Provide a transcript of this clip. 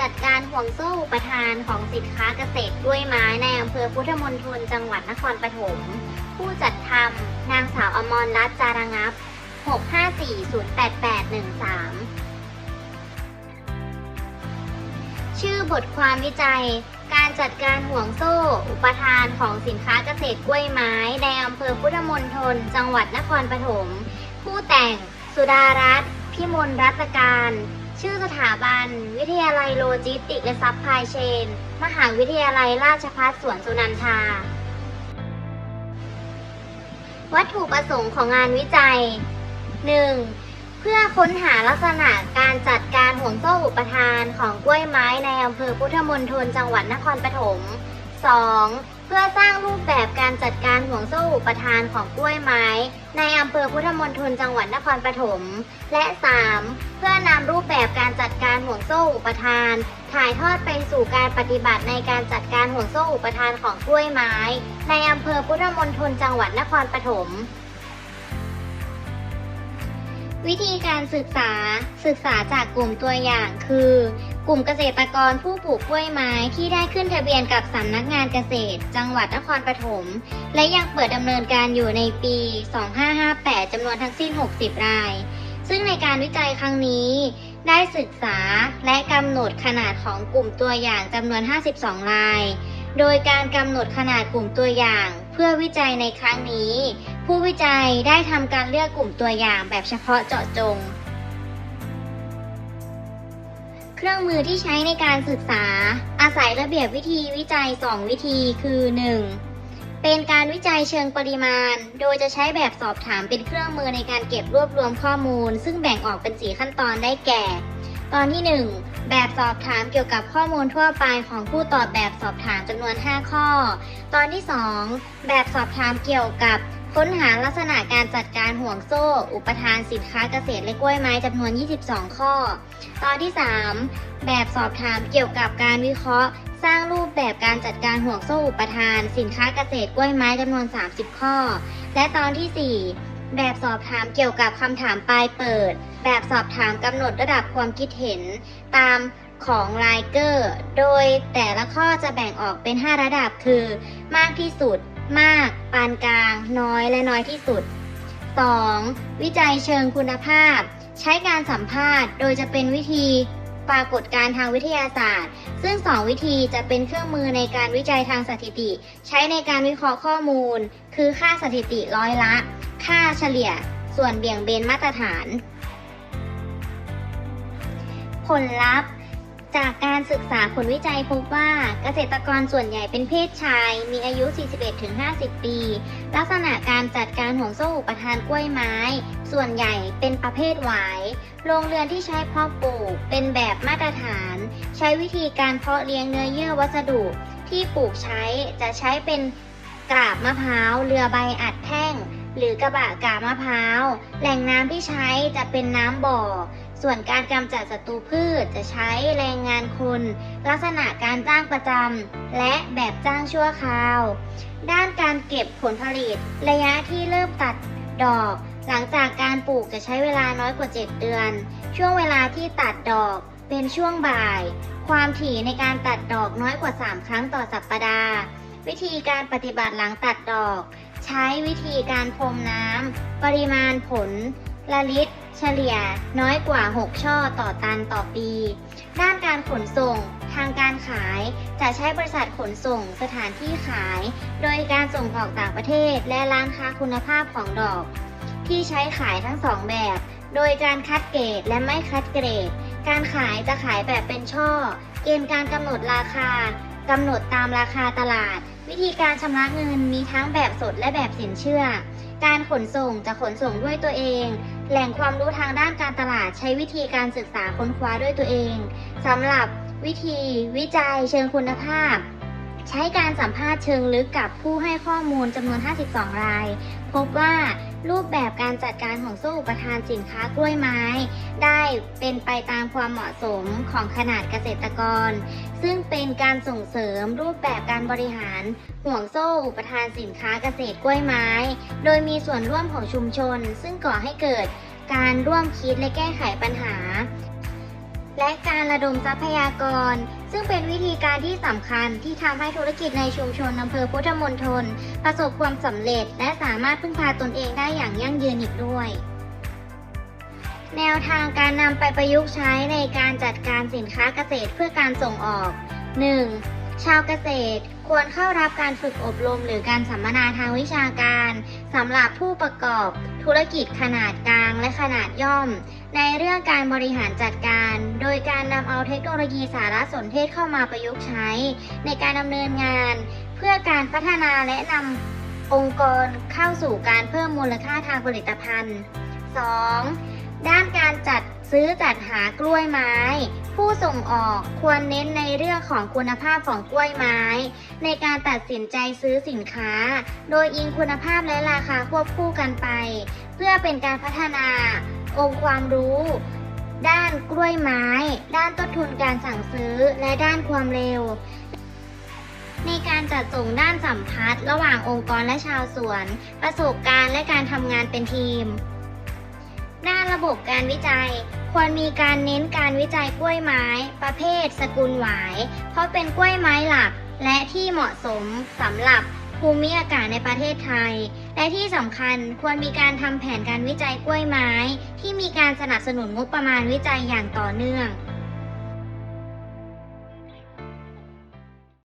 จัดการห่วงโซ่อุปทานของสินค้าเกษตรกล้วยไม้ในอำเภอพุทธมณฑลจังหวัดนครปฐม ผู้จัดทำนางสาวอมรรัตน์จาระงับ 654-08813 ชื่อบทความวิจัย การจัดการห่วงโซ่ อุปทานของสินค้าเกษตรกล้วยไม้ในอำเภอพุทธมณฑลจังหวัดนครปฐม ผู้แต่ง สุดารัตน์พิมลรัตการ ชื่อสถาบัน วิทยาลัยโลจิสติกและซัพพลายเชน มหาวิทยาลัยราชภัฏสวนสุนันทา วัตถุประสงค์ของงานวิจัย 1. เพื่อค้นหาลักษณะการจัดการห่วงโซ่อุปทานของกล้วยไม้ในอำเภอพุทธมณฑลจังหวัดนครปฐม 2. เพื่อสร้างรูปแบบการจัดการห่วงโซ่อุปทานของกล้วยไม้ ในอำเภอพุทธมณฑลจังหวัดนครปฐม และ 3. เพื่อนำรูปแบบการจัดการห่วงโซ่อุปทาน ถ่ายทอดไปสู่การปฏิบัติในการจัดการห่วงโซ่อุปทานของกล้วยไม้ ในอำเภอพุทธมณฑลจังหวัดนครปฐม วิธีการศึกษาศึกษาจากกลุ่มตัวอย่างคือ กลุ่มเกษตรกรผู้ปลูกกล้วยไม้ที่ได้ขึ้นทะเบียนกับสำนักงานเกษตร จังหวัดนครปฐมและยังเปิดดำเนินการอยู่ในปี 2558จำนวนทั้งสิ้น 60 ราย ซึ่งในการวิจัยครั้งนี้ ได้ศึกษาและกำหนดขนาดของกลุ่มตัวอย่างจำนวน 52 ราย โดยการกำหนดขนาดกลุ่มตัวอย่าง เพื่อวิจัยในครั้งนี้ ผู้วิจัยได้ทำการเลือกกลุ่มตัวอย่างแบบเฉพาะเจาะจง เครื่องมือที่ใช้ในการศึกษา อาศัยระเบียบวิธีวิจัย 2 วิธีคือ 1. เป็นการวิจัยเชิงปริมาณ โดยจะใช้แบบสอบถามเป็นเครื่องมือในการเก็บรวบรวมข้อมูล ซึ่งแบ่งออกเป็น 4 ขั้นตอนได้แก่ ตอนที่ 1แบบสอบถามเกี่ยวกับข้อมูลทั่วไปของผู้ตอบแบบสอบถามจำนวน 5 ข้อ ตอนที่ 2 แบบสอบถามเกี่ยวกับ ค้นหาลักษณะการจัดการห่วงโซ่ อุปทานสินค้าเกษตรและกล้วยไม้จำนวน 22 ข้อ ตอนที่ 3 แบบสอบถามเกี่ยวกับการวิเคราะห์ สร้างรูปแบบการจัดการห่วงโซ่อุปทาน สินค้าเกษตรกล้วยไม้จำนวน 30 ข้อ และตอนที่ 4 แบบสอบถามเกี่ยวกับคำถามปลายเปิด แบบสอบถามกำหนดระดับความคิดเห็น ตามของไลเกอร์ โดยแต่ละข้อจะแบ่งออกเป็น 5 ระดับคือ มากที่สุด มาก ปานกลาง น้อยและน้อยที่สุด 2. วิจัยเชิงคุณภาพ ใช้การสัมภาษณ์ โดยจะเป็นวิธีปรากฏการทางวิทยาศาสตร์ ซึ่ง 2 วิธีจะเป็นเครื่องมือในการวิจัยทางสถิติ ใช้ในการวิเคราะห์ข้อมูล คือค่าสถิติร้อยละ ค่าเฉลี่ย ส่วนเบี่ยงเบนมาตรฐาน ผลลัพธ์ จากการศึกษาผลวิจัยพบว่าเกษตรกรส่วนใหญ่เป็นเพศชาย มีอายุ 41-50 ปี ลักษณะการจัดการห่วงโซ่อุปทานกล้วยไม้ ส่วนใหญ่เป็นประเภทหวาย โรงเรือนที่ใช้เพาะปลูก เป็นแบบมาตรฐาน ใช้วิธีการเพาะเลี้ยงเนื้อเยื่อวัสดุที่ปลูกใช้จะใช้เป็นกราบมะพร้าว เรือใบอัดแท่ง หรือกระบะกามะพร้าว แหล่งน้ำที่ใช้จะเป็นน้ำบ่อ ส่วนการกำจัดศัตรูพืชจะใช้แรงงานคน ลักษณะการจ้างประจำและแบบจ้างชั่วคราว ด้านการเก็บผลผลิต ระยะที่เริ่มตัดดอก หลังจากการปลูกจะใช้เวลาน้อยกว่า 7 เดือน ช่วงเวลาที่ตัดดอกเป็นช่วงบ่าย ความถี่ในการตัดดอกน้อยกว่า 3 ครั้งต่อสัปปดาห์ วิธีการปฏิบัติหลังตัดดอก ใช้วิธีการพรมน้ำปริมาณผลละลิตร เฉลี่ยน้อยกว่า 6 ช่อต่อตันต่อปี ด้านการขนส่งทางการขายจะใช้บริษัทขนส่งสถานที่ขาย โดยการส่งออกต่างประเทศและร้านค้าคุณภาพของดอก ที่ใช้ขายทั้งสองแบบ โดยการคัดเกรดและไม่คัดเกรด การขายจะขายแบบเป็นช่อ เกณฑ์การกำหนดราคากำหนดตามราคาตลาด วิธีการชำระเงินมีทั้งแบบสดและแบบสินเชื่อ การขนส่งจะขนส่งด้วยตัวเอง แหล่งความรู้ทางด้านการตลาดใช้วิธีการศึกษาค้นคว้าด้วยตัวเองสำหรับวิธีวิจัยเชิงคุณภาพ ใช้การสัมภาษณ์เชิงลึกกับผู้ให้ข้อมูลจำนวน 52 ราย พบว่า รูปแบบการจัดการของโซ่อุปทานสินค้ากล้วยไม้ ได้เป็นไปตามความเหมาะสมของขนาดเกษตรกร ซึ่งเป็นการส่งเสริมรูปแบบการบริหาร ห่วงโซ่อุปทานสินค้าเกษตรกล้วยไม้ โดยมีส่วนร่วมของชุมชน ซึ่งก่อให้เกิดการร่วมคิดและแก้ไขปัญหา และการระดมทรัพยากร ซึ่งเป็นวิธีการที่สำคัญที่ทำให้ธุรกิจในชุมชนอำเภอพุทธมณฑลประสบความสำเร็จ และสามารถพึ่งพาตนเองได้อย่างยั่งยืนอีกด้วย แนวทางการนำไปประยุกต์ใช้ในการจัดการสินค้าเกษตรเพื่อการส่งออก 1. ชาวเกษตรควรเข้ารับการฝึกอบรมหรือการสัมมนาทางวิชาการสำหรับผู้ประกอบ ธุรกิจขนาดกลางและขนาดย่อม ในเรื่องการบริหารจัดการ โดยการนำเอาเทคโนโลยีสารสนเทศเข้ามาประยุกต์ใช้ ในการดำเนินงาน เพื่อการพัฒนาและนำองค์กรเข้าสู่การเพิ่มมูลค่าทางผลิตภัณฑ์ 2. ด้านการจัด ซื้อจัดหากล้วยไม้ ผู้ส่งออกควรเน้นในเรื่องของคุณภาพของกล้วยไม้ ในการตัดสินใจซื้อสินค้า โดยอิงคุณภาพและราคาควบคู่กันไป เพื่อเป็นการพัฒนา องค์ความรู้ ด้านกล้วยไม้ ด้านต้นทุนการสั่งซื้อและด้านความเร็ว ในการจัดส่งด้านสัมพัทธ์ระหว่างองค์กรและชาวสวน ประสบการณ์และการทำงานเป็นทีมด้านระบบการวิจัย ควรมีการเน้นการวิจัยกล้วยไม้ ประเภท สกุลหวาย เพราะเป็นกล้วยไม้หลัก และที่เหมาะสมสำหรับภูมิอากาศในประเทศไทย และที่สำคัญควรมีการทำแผนการวิจัยกล้วยไม้ ที่มีการสนับสนุนงบประมาณวิจัยอย่างต่อเนื่อง